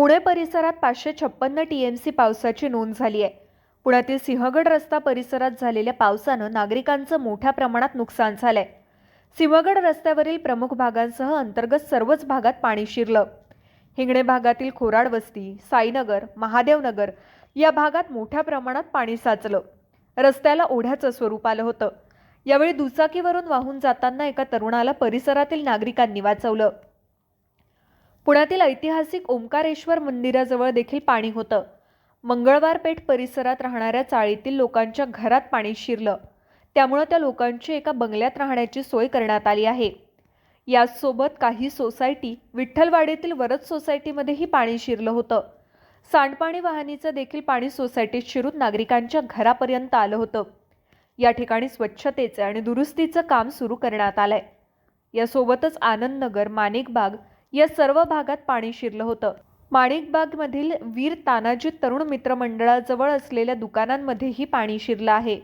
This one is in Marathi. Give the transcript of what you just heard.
पुणे परिसरात पाचशे छप्पन्न टी एम सी पावसाची नोंद झाली आहे. पुण्यातील सिंहगड रस्ता परिसरात झालेल्या पावसानं नागरिकांचं मोठ्या प्रमाणात नुकसान झालंय. सिंहगड रस्त्यावरील प्रमुख भागांसह अंतर्गत सर्वच भागात पाणी शिरलं. हिंगणे भागातील खोराड वस्ती साईनगर महादेवनगर या भागात मोठ्या प्रमाणात पाणी साचलं. रस्त्याला ओढ्याचं स्वरूप आलं होतं. यावेळी दुचाकीवरून वाहून जाताना एका तरुणाला परिसरातील नागरिकांनी वाचवलं. पुण्यातील ऐतिहासिक ओंकारेश्वर मंदिराजवळ देखील पाणी होतं. मंगळवार पेठ परिसरात राहणाऱ्या चाळीतील लोकांच्या घरात पाणी शिरलं. त्यामुळं त्या लोकांची एका बंगल्यात राहण्याची सोय करण्यात आली आहे. याचसोबत काही सोसायटी विठ्ठलवाडीतील वरद सोसायटीमध्येही पाणी शिरलं होतं. सांडपाणी वाहनीचं देखील पाणी सोसायटीत शिरून नागरिकांच्या घरापर्यंत आलं होतं. या ठिकाणी स्वच्छतेचं आणि दुरुस्तीचं काम सुरू करण्यात आलंय. यासोबतच आनंदनगर माणिकबाग या सर्व भागात पाणी शिरलं होतं. माणिकबागमधील वीर तानाजी तरुण मित्र मंडळाजवळ असलेल्या दुकानांमध्येही पाणी शिरलं आहे.